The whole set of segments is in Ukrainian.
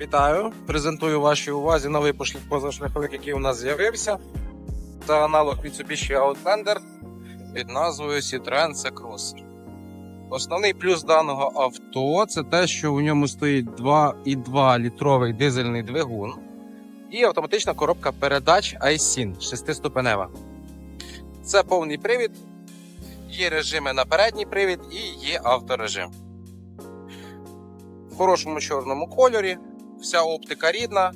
Вітаю! Презентую вашій увазі новий позашляховик, який у нас з'явився. Це аналог Mitsubishi Outlander під назвою Citroen C-Crosser. Основний плюс даного авто це те, що у ньому стоїть 2,2 літровий дизельний двигун і автоматична коробка передач iSyn 6-ступенева. Це повний привід, є режими на передній привід і є авторежим. В хорошому чорному кольорі, вся оптика рідна,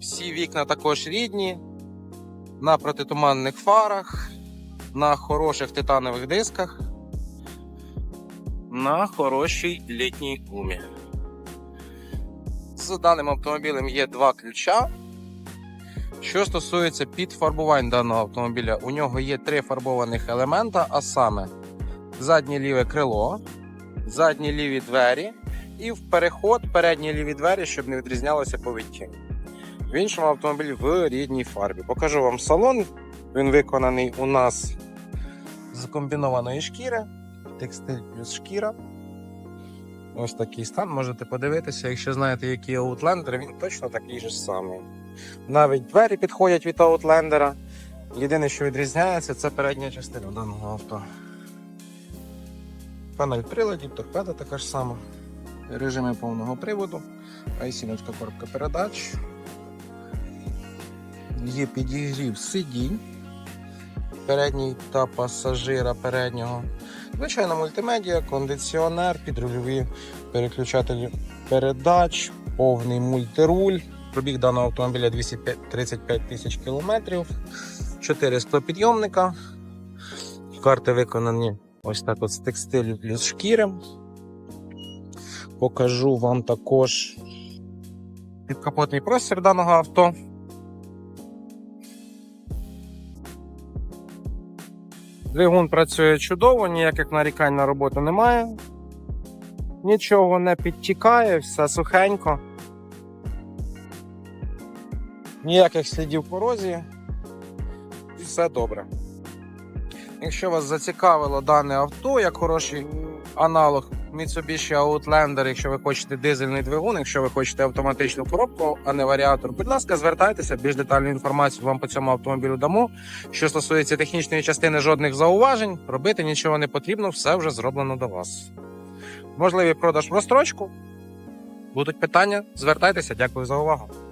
всі вікна також рідні, на протитуманних фарах, на хороших титанових дисках, на хорошій літній гумі. З даним автомобілем є два ключа. Що стосується підфарбувань даного автомобіля, у нього є три фарбованих елемента, а саме заднє ліве крило, задні ліві двері і в переход передні ліві двері, щоб не відрізнялося по відтінку. В іншому автомобілі в рідній фарбі. Покажу вам салон. Він виконаний у нас з комбінованої шкіри, текстиль плюс шкіра. Ось такий стан. Можете подивитися, якщо знаєте, який Outlander, він точно такий же самий. Навіть двері підходять від Outlander. Єдине, що відрізняється, це передня частина даного авто. Панель приладів, торпеда така ж сама. Режими повного приводу, айсіночка коробка передач. Є підігрів сидінь передній та пасажира переднього. Звичайно, мультимедіа, кондиціонер, підрульові переключателі передач, повний мультируль. Пробіг даного автомобіля 235 тисяч кілометрів, 4 склопідйомника. Карти виконані ось так от з текстилю плюс шкіри. Покажу вам також підкапотний простір даного авто. Двигун працює чудово, ніяких нарікань на роботу немає. Нічого не підтікає, все сухенько. Ніяких слідів корозії. Все добре. Якщо вас зацікавило дане авто, як хороший аналог Mitsubishi Outlander, якщо ви хочете дизельний двигун, якщо ви хочете автоматичну коробку, а не варіатор, будь ласка, звертайтеся, більш детальну інформацію вам по цьому автомобілю дамо. Що стосується технічної частини, жодних зауважень, робити нічого не потрібно, все вже зроблено до вас. Можливий продаж в розстрочку. Будуть питання, звертайтеся, дякую за увагу.